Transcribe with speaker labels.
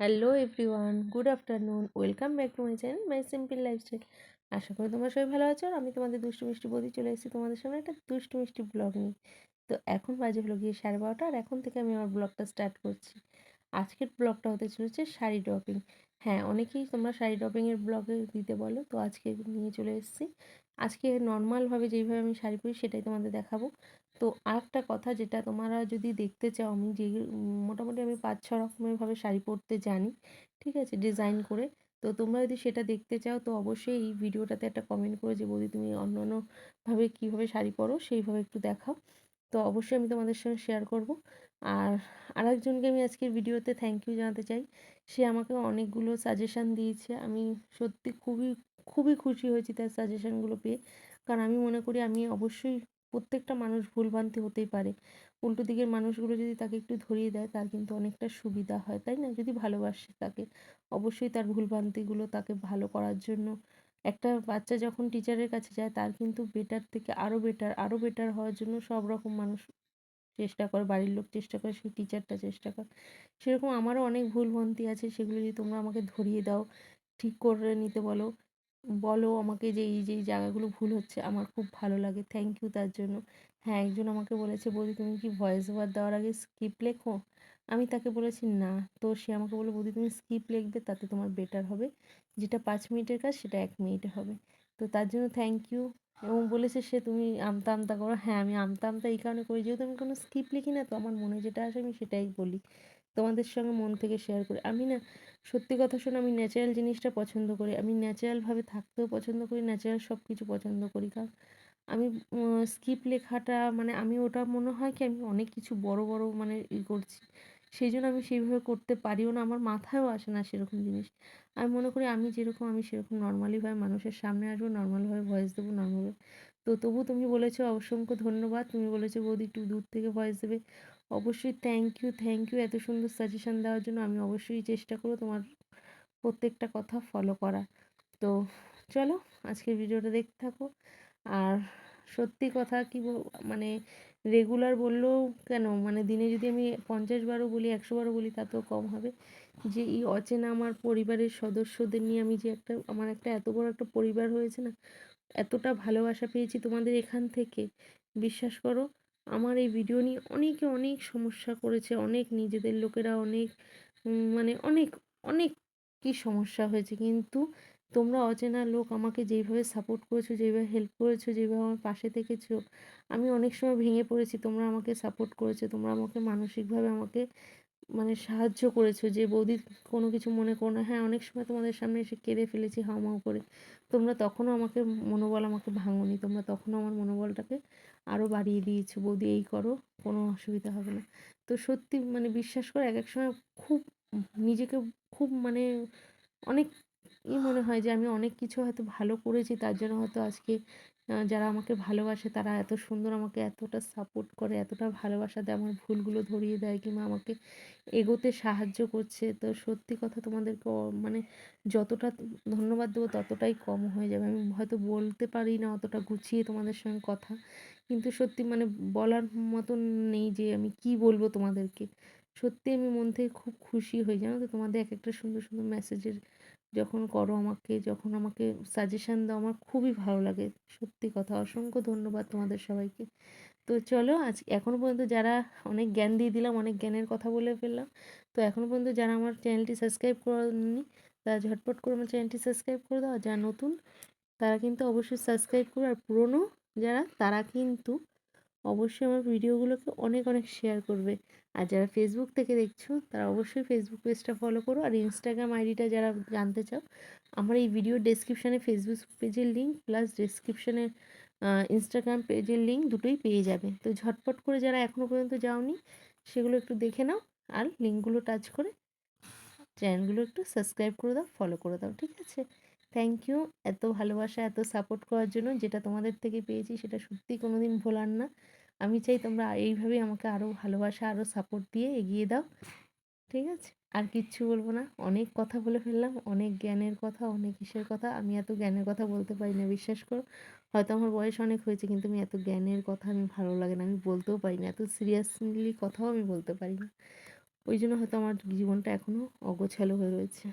Speaker 1: Hello everyone, good afternoon, welcome back to my channel, my simple lifestyle. আশা করি তোমরা সবাই ভালো আছো আর আমি তোমাদের দুষ্টু মিষ্টি বদি চলে এসেছি তোমাদের সামনে একটা দুষ্টু মিষ্টি ব্লগ নিয়ে। তো এখন বাজে হলো গিয়ে সাড়ে বারোটা আর এখন থেকে আমি আমার ব্লগটা স্টার্ট করছি। আজকের ব্লগটা হতে চলেছে শাড়ি ড্রপিং হ্যাঁ অনেকেই তোমরা শাড়ি ড্রপিংয়ের ব্লগে দিতে বলো, তো আজকে নিয়ে চলে এসেছি। আজকে নর্মালভাবে যেইভাবে আমি শাড়ি পরি সেটাই তোমাদের দেখাবো। তো আরেকটা কথা যেটা তোমরা যদি দেখতে চাও, আমি যে মোটামুটি আমি পাঁচ, ছ রকমেরভাবে শাড়ি পরতে জানি, ঠিক আছে, ডিজাইন করে। তো তোমরা যদি সেটা দেখতে চাও, তো অবশ্যই এই ভিডিওটাতে একটা কমেন্ট করে যে, বৌদি, তুমি অন্য অন্যভাবে কীভাবে শাড়ি পরো, সেইভাবে একটু দেখাও। তো অবশ্যই আমি তোমাদের সঙ্গে শেয়ার করব। আর আরেকজনকে আমি আজকের ভিডিওতে থ্যাংক ইউ জানাতে চাই। সে আমাকে অনেকগুলো সাজেশান দিয়েছে। আমি সত্যি খুবই খুবই খুশি হয়েছি তার সাজেশানগুলো পেয়ে। কারণ আমি মনে করি আমি অবশ্যই প্রত্যেকটা মানুষ ভুলভ্রান্তি হতেই পারে। উল্টো দিকের মানুষগুলো যদি তাকে একটু ধরিয়ে দেয়, তার কিন্তু অনেকটা সুবিধা হয়, তাই না? যদি ভালোবাসে তাকে। অবশ্যই তার ভুলভ্রান্তিগুলো তাকে ভালো করার জন্য। একটা বাচ্চা যখন টিচারের কাছে যায়, তার কিন্তু বেটার থেকে আরও বেটার আরও বেটার হওয়ার জন্য সব রকম মানুষ চেষ্টা করে, বাড়ির লোক চেষ্টা করে, সেই টিচারটা চেষ্টা করে। সেরকম আমারও অনেক ভুলভ্রান্তি আছে, সেগুলো যদি তোমরা আমাকে ধরিয়ে দাও, ঠিক করে নিতে বলো বলো আমাকে যে এই যে জায়গাগুলো ভুল হচ্ছে, আমার খুব ভালো লাগে। থ্যাংক ইউ তার জন্য। হ্যাঁ একজন আমাকে বলেছে, বৌদি, তুমি কি ভয়েস ওভার দেওয়ার আগে স্কিপ লেখো? আমি তাকে বলেছি, না। তো সে আমাকে বলে বৌদি, তুমি স্কিপ লিখবে, তাতে তোমার বেটার হবে। যেটা পাঁচ মিনিটের কাজ, সেটা এক মিনিটে হবে। তো তার জন্য থ্যাংক ইউ এবং বলেছে সে, তুমি আমতা আমতা করো। হ্যাঁ আমি আমতা আমতা এই কারণে করি। যেহেতু আমি কোনো স্কিপ লিখি না, তো আমার মনে যেটা আসে আমি সেটাই বলি। তোমাদের সঙ্গে মন থেকে শেয়ার করি। আমি না, সত্যি কথা শোনো, আমি ন্যাচারাল জিনিসটা পছন্দ করি। আমি ন্যাচারালভাবে থাকতেও পছন্দ করি ন্যাচারাল সব কিছু পছন্দ করি। কারণ আমি স্কিপ লেখাটা মানে আমি ওটা মনে হয় কি, আমি অনেক কিছু বড় বড় মানে ই করছি। সেই জন্য আমি সেইভাবে করতে পারিও না, আমার মাথায়ও আসে না সেরকম জিনিস। আমি মনে করি আমি যেরকম, আমি সেরকম নর্মালিভাবে মানুষের সামনে আসব নর্মালভাবে ভয়েস দেবো নর্মালভাবে তো তবু তুমি বলেছ অসংখ্য ধন্যবাদ। তুমি বলেছ বৌদি একটু দূর থেকে ভয়েস দেবে। অবশ্যই থ্যাংক ইউ থ্যাংক ইউ এত সুন্দর সাজেশান দেওয়ার জন্য আমি অবশ্যই চেষ্টা করব তোমার প্রত্যেকটা কথা ফলো করা তো চলো আজকের ভিডিওটা দেখতে থাকো। আর সত্যি কথা কি মানে রেগুলার বললেও কেন? মানে দিনে যদি আমি পঞ্চাশ বারও বলি, একশো বারও বলি তাতেও কম হবে। যে এই অচেনা আমার পরিবারের সদস্যদের নিয়ে আমি যে একটা, আমার একটা এত বড় একটা পরিবার হয়েছে না, এতটা ভালোবাসা পেয়েছি তোমাদের এখান থেকে। বিশ্বাস করো আমার এই ভিডিও নিয়ে অনেকে অনেক সমস্যা করেছে, অনেক নিজেদের লোকেরা অনেক মানে অনেক অনেক কি সমস্যা হয়েছে। কিন্তু তোমরা অচেনা লোক আমাকে যেইভাবে সাপোর্ট করেছ যেইভাবে হেল্প করেছ, যেভাবে আমার পাশে থেকেছো, আমি অনেক সময় ভেঙে পড়েছি। তোমরা আমাকে সাপোর্ট করেছ, তোমরা আমাকে মানসিকভাবে আমাকে মানে সাহায্য করেছ যে, বৌদি, কোনো কিছু মনে করো না। হ্যাঁ অনেক সময় তোমাদের সামনে এসে কেঁদে ফেলেছি হাউমাউ করে। তোমরা তখনও আমাকে মনোবল আমাকে ভাঙোনি। তোমরা তখনও আমার মনোবলটাকে আরও বাড়িয়ে দিয়েছ। বৌদি, এই করো, কোনো অসুবিধা হবে না। তো সত্যি মানে বিশ্বাস করে এক এক সময় খুব নিজেকে খুব মানে অনেক ই মনে হয় যে, আমি অনেক কিছু হয়তো ভালো করেছি, তার জন্য হয়তো আজকে যারা আমাকে ভালোবাসে, তারা এত সুন্দর আমাকে এতটা সাপোর্ট করে, এতটা ভালোবাসা দেয় আমার ভুলগুলো ধরিয়ে দেয় কিংবা আমাকে এগোতে সাহায্য করছে। তো সত্যি কথা তোমাদেরকে মানে যতটা ধন্যবাদ দেবো, ততটাই কম হয়ে যাবে। আমি হয়তো বলতে পারি না অতটা গুছিয়ে তোমাদের সঙ্গে কথা, কিন্তু সত্যি মানে বলার মতন নেই যে, আমি কি বলব তোমাদেরকে। সত্যি আমি মন থেকে খুব খুশি হই। জানো তো, তোমাদের এক একটা সুন্দর সুন্দর মেসেজের যখন করো আমাকে, যখন আমাকে সাজেশান দাও, আমার খুবই ভালো লাগে। সত্যি কথা, অসংখ্য ধন্যবাদ তোমাদের সবাইকে। তো চলো, আজ এখনও পর্যন্ত যারা অনেক জ্ঞান দিয়ে দিলাম, অনেক জ্ঞানের কথা বলে ফেললাম, তো এখনও পর্যন্ত যারা আমার চ্যানেলটি সাবস্ক্রাইব করেনি তারা ঝটপট করে আমার চ্যানেলটি সাবস্ক্রাইব করে দাও। যারা নতুন, তারা কিন্তু অবশ্যই সাবস্ক্রাইব করো। আর পুরনো যারা, তারা কিন্তু অবশ্যই আমার ভিডিওগুলোকে অনেক অনেক শেয়ার করবে। আর যারা ফেসবুক থেকে দেখছ, তারা অবশ্যই ফেসবুক পেজটা ফলো করো আর ইনস্টাগ্রাম আইডিটা যারা জানতে চাও, আমার এই ভিডিও ডেসক্রিপশানে ফেসবুক পেজের লিঙ্ক প্লাস ডেসক্রিপশানে ইনস্টাগ্রাম পেজের লিঙ্ক দুটোই পেয়ে যাবে। তো ঝটপট করে যারা এখনও পর্যন্ত যাওনি, সেগুলো একটু দেখে নাও আর লিঙ্কগুলো টাচ করে চ্যানেলগুলো একটু সাবস্ক্রাইব করে দাও ফলো করে দাও, ঠিক আছে? থ্যাংক ইউ এত ভালোবাসা, এত সাপোর্ট করার জন্য যেটা তোমাদের থেকে পেয়েছি, সেটা সত্যিই কোনো দিন ভোলার না। আমি চাই তোমরা এইভাবেই আমাকে আরও ভালোবাসা আরও সাপোর্ট দিয়ে এগিয়ে দাও। ঠিক আছে? আর কিচ্ছু বলব না। অনেক কথা বলে ফেললাম, অনেক জ্ঞানের কথা, অনেক কিসের কথা। আমি এত জ্ঞানের কথা বলতে পারি না, বিশ্বাস করো। হয়তো আমার বয়স অনেক হয়েছে, কিন্তু আমি এত জ্ঞানের কথা আমি ভালো লাগে না, আমি বলতেও পারি না। এত সিরিয়াসলি কথাও আমি বলতে পারি না। ওই জন্য হয়তো আমার জীবনটা এখনও অগোছালো হয়ে রয়েছে।